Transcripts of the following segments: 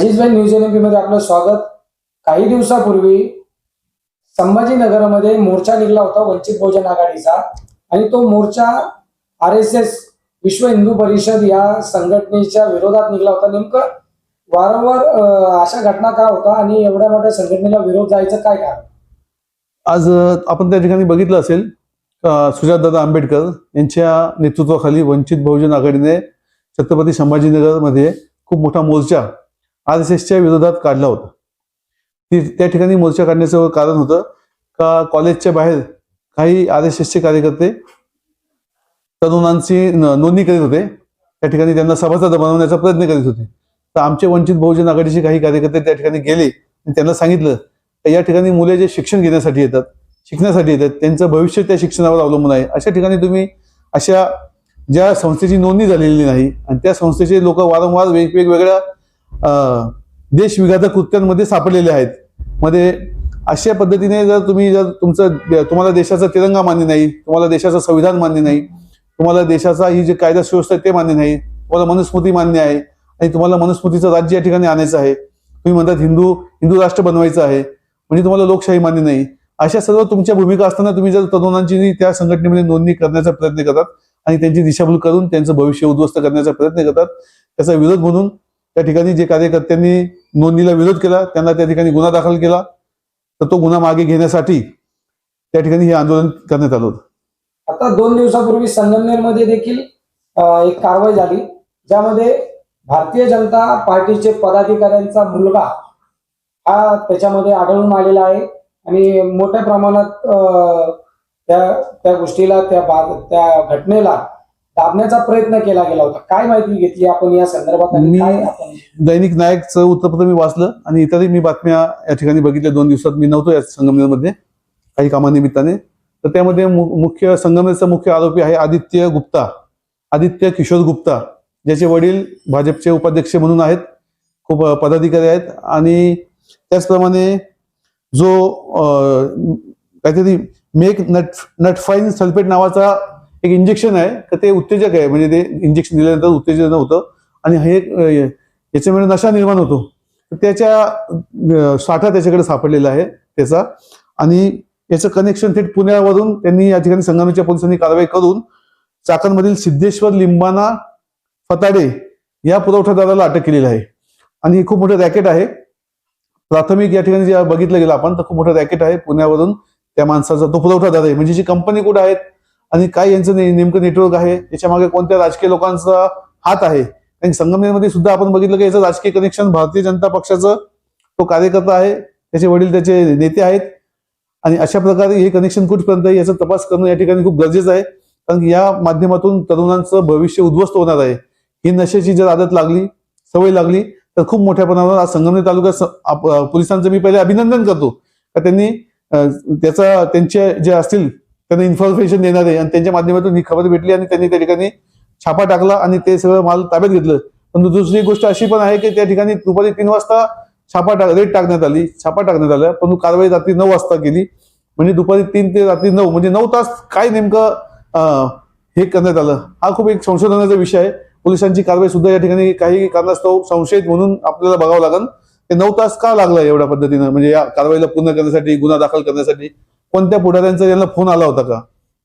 अजितभाई news एनमध्ये आपलं स्वागत. काही दिवसापूर्वी संभाजीनगरमध्ये मोर्चा निघला होता वंचित बहुजन आघाडीचा. आणि तो मोर्चा आर एस एस विश्व हिंदू परिषद या संघटनेच्या विरोधात निघला होता. नेमकं वारंवार अशा घटना का होता आणि एवढ्या मोठ्या संघटनेला विरोध जायचं काय कारण? आज आपण त्या ठिकाणी बघितलं असेल सुजात सुजातदादा आंबेडकर यांच्या नेतृत्वाखाली वंचित बहुजन आघाडीने छत्रपती संभाजीनगरमध्ये खूप मोठा मोर्चा आर एस विरोधात काढला होता. ती त्या ठिकाणी मोर्चा काढण्याचं कारण होतं का कॉलेजच्या बाहेर काही आर एस एसचे कार्यकर्ते तरुणांची न- नोंदणी करीत होते. त्या ठिकाणी त्यांना सभासद बनवण्याचा प्रयत्न करीत होते. तर आमचे वंचित बहुजन आघाडीचे काही कार्यकर्ते त्या ठिकाणी गेले आणि त्यांना सांगितलं या ठिकाणी मुले जे शिक्षण घेण्यासाठी येतात शिकण्यासाठी येतात त्यांचं भविष्य त्या शिक्षणावर अवलंबून आहे. अशा ठिकाणी तुम्ही अशा ज्या संस्थेची नोंदणी झालेली नाही आणि त्या संस्थेचे लोक वारंवार वेगवेगळ्या देशविघातक कृत्यांमध्ये सापडलेले आहेत. मध्ये अशा पद्धतीने जर तुम्ही जर तुमचं तुम्हाला देशाचा तिरंगा मान्य नाही तुम्हाला देशाचं संविधान मान्य नाही तुम्हाला देशाचा ही जे कायदा सुव्यवस्था आहे ते मान्य नाही तुम्हाला मनुस्मृती मान्य आहे आणि तुम्हाला मनुस्मृतीचं राज्य या ठिकाणी आणायचं आहे. तुम्ही म्हणतात हिंदू हिंदू राष्ट्र बनवायचं आहे. म्हणजे तुम्हाला लोकशाही मान्य नाही. अशा सर्व तुमच्या भूमिका असताना तुम्ही जर तरुणांची त्या संघटनेमध्ये नोंदणी करण्याचा प्रयत्न करतात आणि त्यांची दिशाभूल करून त्यांचं भविष्य उद्ध्वस्त करण्याचा प्रयत्न करतात त्याचा विरोध म्हणून त्या ठिकाणी जे कार्यकर्त्यांनी नोंदणीला विरोध केला त्यांना त्या ठिकाणी गुन्हा दाखल केला तर तो गुन्हा मागे घेण्यासाठी त्या ठिकाणी हे आंदोलन करण्यात आलं होतं. आता दोन दिवसापूर्वी संगमनेरमध्ये देखील एक कारवाई झाली ज्यामध्ये भारतीय जनता पार्टीचे पदाधिकाऱ्यांचा मुलगा हा त्याच्यामध्ये आढळून आलेला आहे आणि मोठ्या प्रमाणात त्या त्या गोष्टीला त्या बा- त्या घटनेला दाबण्याचा प्रयत्न केला गेला होता. काय माहिती घेतली आपण या संदर्भात आणि मी- काय आपण दैनिक नायकचं वृत्तपत्र मी वाचलं आणि इतरही मी बातम्या या ठिकाणी बघितल्या. दोन दिवसात मी नव्हतो या संगमनेरमध्ये काही कामानिमित्ताने. तर त्यामध्ये मु- मुख्य संगमनेरचा मुख्य आरोपी आहे आदित्य गुप्ता आदित्य किशोर गुप्ता ज्याचे वडील भाजपचे उपाध्यक्ष म्हणून आहेत खूप अ, पदाधिकारी आहेत. आणि त्याचप्रमाणे जो अ, काहीतरी मेक नट नटफाईन सल्फेट नावाचा एक इंजेक्शन आहे तर ते उत्तेजक आहे. म्हणजे ते इंजेक्शन दिल्यानंतर उत्तेजन होतं. आणि हे याच्यामुळे नशा निर्माण होतो. तर त्याच्या साठा त्याच्याकडे सापडलेला आहे त्याचा. आणि याचं कनेक्शन थेट पुण्यावरून त्यांनी या ठिकाणी संगमेच्या पोलिसांनी कारवाई करून चाकणमधील सिद्धेश्वर लिंबाना फताडे या पुरवठादाराला अटक केलेली आहे. आणि हे खूप मोठं रॅकेट आहे. प्राथमिक या ठिकाणी जे बघितलं गेलं आपण तर खूप मोठं रॅकेट आहे पुण्यावरून त्या माणसाचा. तो पुरवठादार आहे. म्हणजे जी कंपनी कुठं आहेत आणि काय यांचं नेमकं नेटवर्क आहे? याच्या मागे कोणत्या राजकीय लोकांचा हात आहे? आणि संगमनेरमध्ये सुद्धा आपण बघितलं की याचं राजकीय कनेक्शन भारतीय जनता पक्षाचं तो कार्यकर्ता आहे. त्याचे वडील त्याचे नेते आहेत. आणि अशा प्रकारे हे कनेक्शन कुठपर्यंत आहे याचा तपास करणं या ठिकाणी खूप गरजेचं आहे. कारण की या माध्यमातून तरुणांचं भविष्य उद्ध्वस्त होणार आहे. ही नशेची जर आदत लागली सवय लागली तर खूप मोठ्या प्रमाणावर आज संगमनेर तालुक्यात पोलिसांचं मी पहिले अभिनंदन करतो. का त्यांनी त्याचा त्यांचे जे असतील त्यांना इन्फॉर्मेशन देणार आहे. आणि त्यांच्या माध्यमातून ही खबर भेटली आणि त्यांनी त्या ठिकाणी छापा टाकला आणि ते सगळं माल ताब्यात घेतलं. पण दुसरी गोष्ट अशी पण आहे की त्या ठिकाणी दुपारी तीन वाजता छापा टाक रेट टाकण्यात आली. छापा टाकण्यात आला. पण कारवाई रात्री नऊ वाजता केली. म्हणजे दुपारी तीन ते रात्री नऊ म्हणजे नऊ तास काय नेमकं हे करण्यात आलं? हा खूप एक संशोधनाचा विषय आहे. पोलिसांची कारवाई सुद्धा या ठिकाणी काही कारणास्तव संशयित म्हणून आपल्याला बघावं लागेल. ते नऊ तास का लागला एवढ्या पद्धतीनं? म्हणजे या कारवाईला पूर्ण करण्यासाठी गुन्हा दाखल करण्यासाठी? कोणत्या पुढाऱ्यांचा यांना फोन आला होता का?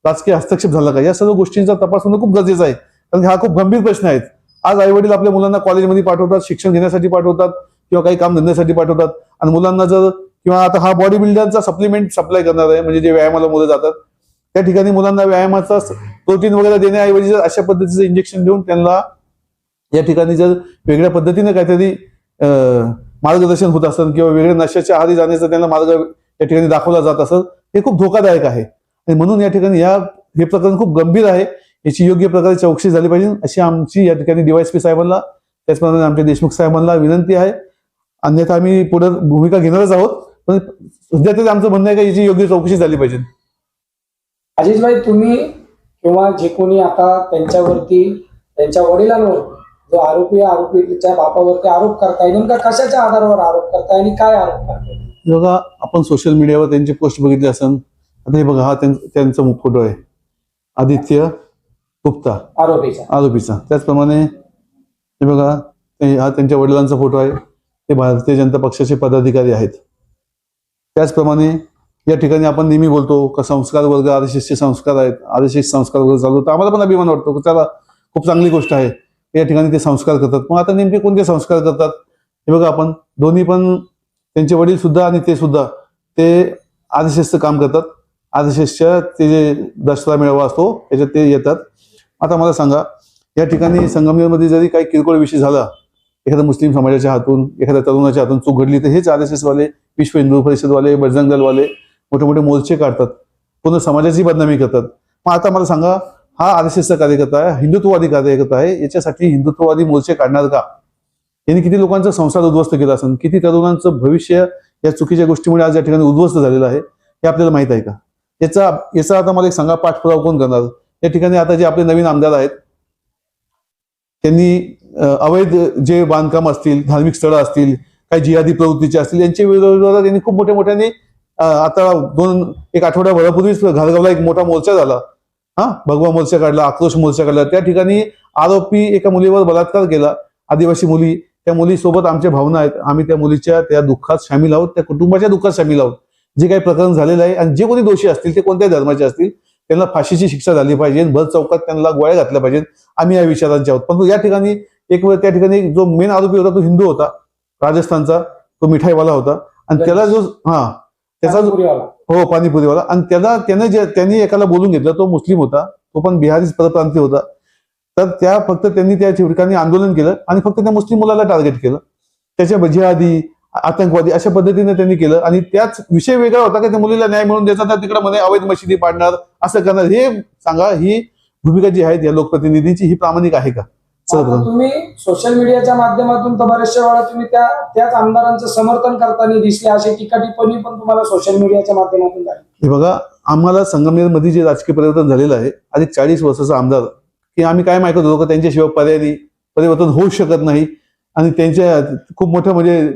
राजकीय हस्तक्षेप झाला का? या सर्व गोष्टींचा तपास होणं खूप गरजेचं आहे. कारण हा खूप गंभीर प्रश्न आहेत. आज आई वडील आपल्या मुलांना कॉलेजमध्ये पाठवतात शिक्षण घेण्यासाठी पाठवतात किंवा काही काम धंद्यासाठी पाठवतात. आणि मुलांना जर किंवा आता हा बॉडी बिल्डरचा सप्लिमेंट सप्लाय करणार आहे म्हणजे जे व्यायामाला मुलं जातात त्या ठिकाणी मुलांना व्यायामाचा प्रोटीन वगैरे देण्याऐवजी जर अशा पद्धतीचं इंजेक्शन देऊन त्यांना या ठिकाणी जर वेगळ्या पद्धतीने काहीतरी मार्गदर्शन होत असेल किंवा वेगळ्या नशाच्या आधी जाण्याचा त्यांना मार्ग या ठिकाणी दाखवला जात असत हे खूप धोकादायक आहे. आणि म्हणून या ठिकाणी या हे प्रकरण खूप गंभीर आहे. याची योग्य प्रकारे चौकशी झाली पाहिजे. अशी आमची या ठिकाणी डीवायसपी साहेबांना त्याचप्रमाणे आमच्या देशमुख साहेबांना विनंती आहे. अन्यथा आम्ही पुढे भूमिका घेणारच आहोत. पण सध्या तरी आमचं म्हणणं आहे का याची योग्य चौकशी झाली पाहिजे. अजितभाई तुम्ही किंवा जे कोणी आता त्यांच्यावरती त्यांच्या वडिलांवर जो आरोपी आरोपीच्या बापावरती आरोप करताय नेमका कशाच्या आधारावर आरोप करताय आणि काय आरोप करताय? बघा आपण सोशल मीडियावर त्यांची पोस्ट बघितली असेल. आता हे बघा हा त्यां- त्यांचा फोटो आहे. आदित्य गुप्ता. आरोपीचा. आरोपीचा. त्याचप्रमाणे हे बघा हे- हा त्यांच्या वडिलांचा फोटो आहे. ते भारतीय जनता पक्षाचे पदाधिकारी आहेत. त्याचप्रमाणे या ठिकाणी आपण नेहमी बोलतो का संस्कार वर्ग आर एस एसचे संस्कार आहेत. आर एस एस संस्कार वर्ग चालू तर आम्हाला पण अभिमान वाटतो की त्याला खूप चांगली गोष्ट आहे. या ठिकाणी ते संस्कार करतात. मग आता नेमके कोणते संस्कार करतात? हे बघा आपण दोन्ही पण त्यांचे वडील सुद्धा आणि ते सुद्धा ते आर काम करतात. आर ते जे दसरा मेळावा असतो त्याच्यात ते येतात. आता मला सांगा या ठिकाणी संगमनेरमध्ये जरी काही किरकोळ विषय झाला एखाद्या मुस्लिम समाजाच्या हातून एखाद्या तरुणाच्या हातून चूक घडली तर हेच आर एस एसवाले विश्व हिंदू परिषदवाले बजरंग दलवाले मोठे मोठे मोर्चे काढतात. पूर्ण समाजाची बदनामी करतात. मग आता मला सांगा हा आर एस एसचा कार्यकर्ता आहे हिंदुत्ववादी कार्यकर्ता आहे याच्यासाठी हिंदुत्ववादी मोर्चे काढणार का? यांनी किती लोकांचा संसार उद्ध्वस्त केला असेल किती तरुणांचं भविष्य या चुकीच्या गोष्टीमुळे आज या ठिकाणी उद्ध्वस्त झालेलं आहे हे आपल्याला माहीत आहे का? याचा याचा आता मला एक सांगा पाठपुरावा कोण करणार? या ठिकाणी आता जे आपले नवीन आमदार आहेत त्यांनी अवैध जे बांधकाम असतील धार्मिक स्थळं असतील काही जिहादी प्रवृत्तीचे असतील यांच्या विरोधात त्यांनी खूप मोठ्या मोठ्याने आता दोन एक आठवड्याभरापूर्वीच घालगावला एक मोठा मोर्चा झाला. हा भगवा मोर्चा काढला आक्रोश मोर्चा काढला. त्या ठिकाणी आरोपी एका मुलीवर बलात्कार केला. आदिवासी मुली त्या मुलीसोबत आमच्या भावना आहेत. आम्ही त्या मुलीच्या त्या दुःखात सामील आहोत त्या कुटुंबाच्या दुःखात सामील आहोत. जे काही प्रकरण झालेलं आहे आणि जे कोणी दोषी असतील ते कोणत्याही धर्माचे असतील त्यांना फाशीची शिक्षा झाली पाहिजे भर चौकात त्यांना गोळ्या घातल्या पाहिजेत. आम्ही या विचारांचे आहोत. परंतु या ठिकाणी एक वेळ त्या ठिकाणी जो मेन आरोपी होता तो हिंदू होता राजस्थानचा. तो मिठाईवाला होता. आणि त्याला जो हा त्याचा जो. हो पाणीपुरीवाला. आणि त्याला त्याने जे त्यांनी एकाला बोलून घेतलं तो मुस्लिम होता. तो पण बिहारी परप्रांतीय होता. तर त्या फक्त त्यांनी त्या ठिकाणी आंदोलन केलं आणि फक्त त्या मुस्लिम मुलाला टार्गेट केलं. त्याच्या जिहादी आतंकवादी अशा पद्धतीने त्यांनी केलं आणि त्याच विषय वेगळा होता की त्या मुलीला न्याय मिळून द्यायचा तर तिकडे मध्ये अवैध मशिदी पाडणार असं करणार. हे सांगा ही भूमिका जी आहे या लोकप्रतिनिधींची ही प्रामाणिक आहे का? तुम्ही सोशल मीडियाच्या माध्यमातून तर बऱ्याचशा वेळा तुम्ही त्या त्याच आमदारांचं समर्थन करताना दिसले. अशी टीका टिप्पणी पण तुम्हाला सोशल मीडियाच्या माध्यमातून झाली. हे बघा आम्हाला संगमनेरमध्ये जे राजकीय परिवर्तन झालेलं आहे अधिक चाळीस वर्षाचा आमदार की आम्ही काय माहिती होतो का त्यांच्याशिवाय पर्याय परिवर्तन होऊ शकत नाही. आणि त्यांच्या खूप मोठं म्हणजे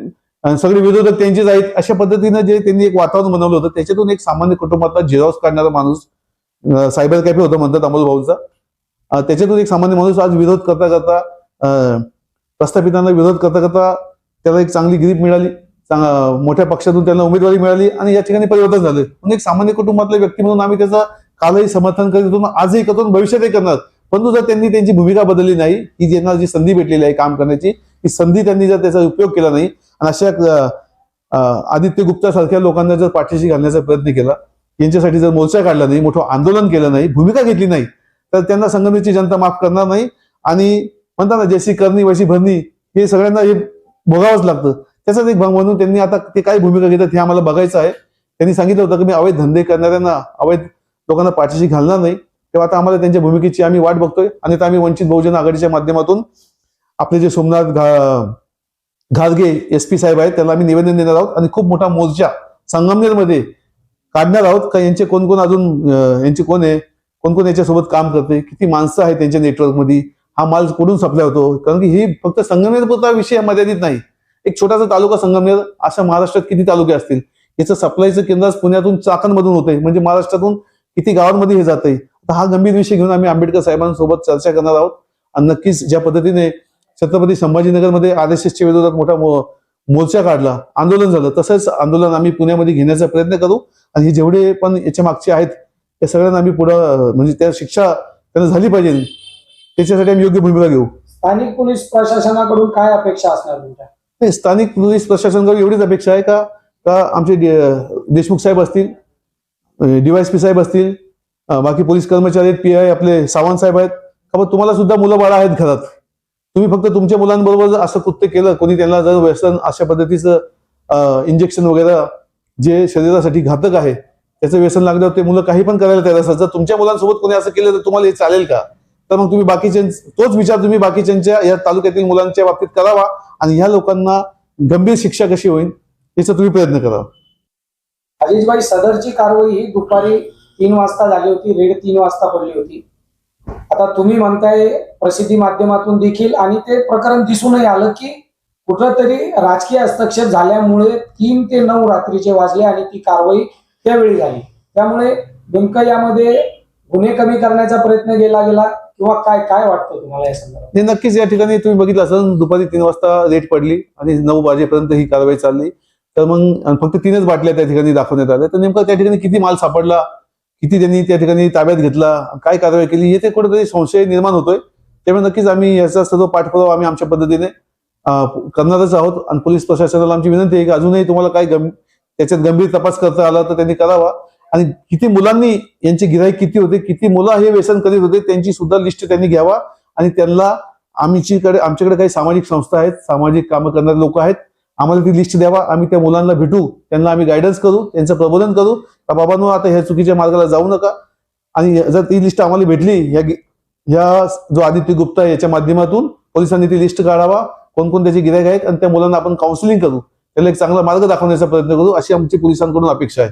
सगळे विरोधक त्यांचेच आहेत. अशा पद्धतीनं जे त्यांनी एक वातावरण बनवलं होतं त्याच्यातून एक सामान्य कुटुंबातला झेरॉक्स काढणारा माणूस सायबर कॅफे होता म्हणतात अमोल भाऊचा. त्याच्यातून एक सामान्य माणूस आज विरोध करता करता प्रस्थापितांना विरोध करता करता त्याला एक चांगली ग्रीप मिळाली. चांग- मोठ्या पक्षातून त्यांना उमेदवारी मिळाली आणि या ठिकाणी परिवर्तन झालं. पण एक सामान्य कुटुंबातले व्यक्ती म्हणून आम्ही त्याचा कालही समर्थन करीत होतो आजही करतो भविष्यातही करणार. परंतु जर त्यांनी त्यांची भूमिका बदलली नाही की ज्यांना जी संधी भेटलेली आहे काम करण्याची ही संधी त्यांनी जर त्याचा उपयोग केला नाही आणि अशा आदित्य गुप्ता सारख्या लोकांना जर पाठीशी घालण्याचा प्रयत्न केला यांच्यासाठी जर मोर्चा काढला नाही मोठं आंदोलन केलं नाही भूमिका घेतली नाही तर त्यांना संगमेची जनता माफ करणार नाही. आणि म्हणतात ना जशी करणी वशी भरणी हे सगळ्यांना हे भोगावंच लागतं. त्याचाच एक भाग म्हणून त्यांनी आता ते काय भूमिका घेतात हे आम्हाला बघायचं आहे. त्यांनी सांगितलं होतं की मी अवैध धंदे करणाऱ्यांना अवैध लोकांना पाठीशी घालणार नाही. तेव्हा आता आम्हाला त्यांच्या भूमिकेची आम्ही वाट बघतोय. आणि आता आम्ही वंचित बहुजन आघाडीच्या माध्यमातून आपले जे सोमनाथ घा घारगे एस पी साहेब आहेत त्याला आम्ही निवेदन देणार आहोत. आणि खूप मोठा मोर्चा संगमनेरमध्ये काढणार आहोत. का यांचे कोण कोण अजून यांचे कोण आहे कोण कोण याच्यासोबत काम करते किती माणसं आहेत त्यांच्या नेटवर्कमध्ये हा माल कुठून सप्लाय होतो? कारण की ही फक्त संगमनेर विषय मर्यादित नाही. एक छोटासा तालुका संगमनेर अशा महाराष्ट्रात किती तालुके असतील? याचं सप्लायचं केंद्र पुण्यातून चाकणमधून होतंय. म्हणजे महाराष्ट्रातून किती गावांमध्ये हे जातंय? तर हा गंभीर विषय घेऊन आम्ही आंबेडकर साहेबांसोबत चर्चा करणार आहोत. आणि नक्कीच ज्या पद्धतीने छत्रपती संभाजीनगरमध्ये आर एस एसच्या विरोधात मोठा मोर्चा काढला आंदोलन झालं तसंच आंदोलन आम्ही पुण्यामध्ये घेण्याचा प्रयत्न करू. आणि हे जेवढे पण याच्या मागचे आहेत त्या सगळ्यांना आम्ही पुढं म्हणजे त्या शिक्षा त्यांना झाली पाहिजे. त्याच्यासाठी आम्ही योग्य भूमिका घेऊ. स्थानिक पोलीस प्रशासनाकडून काय अपेक्षा असणार तुमच्या? नाही स्थानिक पोलीस प्रशासनाकडे एवढीच अपेक्षा आहे का का आमचे देशमुख साहेब असतील डीवायसपी साहेब असतील बाकी पोलीस कर्मचारी आहेत पी आय आपले सावंत साहेब आहेत. का तुम्हाला सुद्धा मुलं बाळा आहेत घरात. तुम्ही फक्त तुमच्या मुलांबरोबर जर असं कृत्य केलं कोणी त्यांना जर व्यसन अशा पद्धतीचं इंजेक्शन वगैरे जे शरीरासाठी घातक आहे त्याचं व्यसन लागल्यावर ते मुलं काही पण करायला तयार असतात. जर तुमच्या मुलांसोबत कोणी असं केलं तर तुम्हाला हे चालेल का? तर मग तुम्ही बाकीच्या तोच विचार तुम्ही बाकीच्यांच्या या तालुक्यातील मुलांच्या बाबतीत करावा आणि ह्या लोकांना गंभीर शिक्षा कशी होईल याचा तुम्ही प्रयत्न करा. अजितभाई सदरची कारवाई ही दुपारी तीन वाजता झाली होती रेड तीन वाजता पडली होती. आता तुम्ही म्हणताय प्रसिद्धी माध्यमातून देखील आणि ते प्रकरण दिसूनही आलं की कुठंतरी राजकीय हस्तक्षेप झाल्यामुळे तीन ते नऊ रात्रीचे वाजले आणि ती कारवाई त्यावेळी झाली. त्यामुळे नेमकं यामध्ये गुन्हे कमी करण्याचा प्रयत्न केला गेला किंवा काय काय वाटतं तुम्हाला या संदर्भात? नक्कीच या ठिकाणी तुम्ही बघितलं असं दुपारी तीन वाजता रेट पडली आणि नऊ वाजेपर्यंत ही कारवाई चालली. तर मग फक्त तीनच बाटल्या त्या ठिकाणी दाखवण्यात आल्या. तर नेमकं त्या ठिकाणी किती माल सापडला किती त्यांनी त्या ठिकाणी ताब्यात घेतला काय कारवाई केली हे ते कुठेतरी संशय निर्माण होतोय. त्यामुळे नक्कीच आम्ही याचा सर्व पाठपुरावा आम्ही आमच्या पद्धतीने करणारच आहोत. आणि पोलीस प्रशासनाला आमची विनंती आहे की अजूनही तुम्हाला काही गंभ- त्याच्यात गंभीर तपास करता आला तर त्यांनी करावा. आणि किती मुलांनी यांची गिराई किती होते किती मुलं हे व्यसन करीत होते त्यांची सुद्धा लिस्ट त्यांनी घ्यावा. आणि त्यांना आमचीकडे आमच्याकडे काही सामाजिक संस्था आहेत सामाजिक कामं करणारे लोक आहेत आम्हाला ती लिस्ट द्यावा आम्ही त्या मुलांना भेटू त्यांना आम्ही गायडन्स करू त्यांचं प्रबोधन करू. का बाबांनो आता ह्या चुकीच्या मार्गाला जाऊ नका. आणि जर ती लिस्ट आम्हाला भेटली ह्या ह्या जो आदित्य गुप्ता याच्या माध्यमातून पोलिसांनी ती लिस्ट काढावा कोणकोण त्याचे गिरायक आहेत आणि त्या मुलांना आपण काउन्सिलिंग करू. त्याला एक चांगला मार्ग दाखवण्याचा प्रयत्न करू अशी आमची पोलिसांकडून अपेक्षा आहे.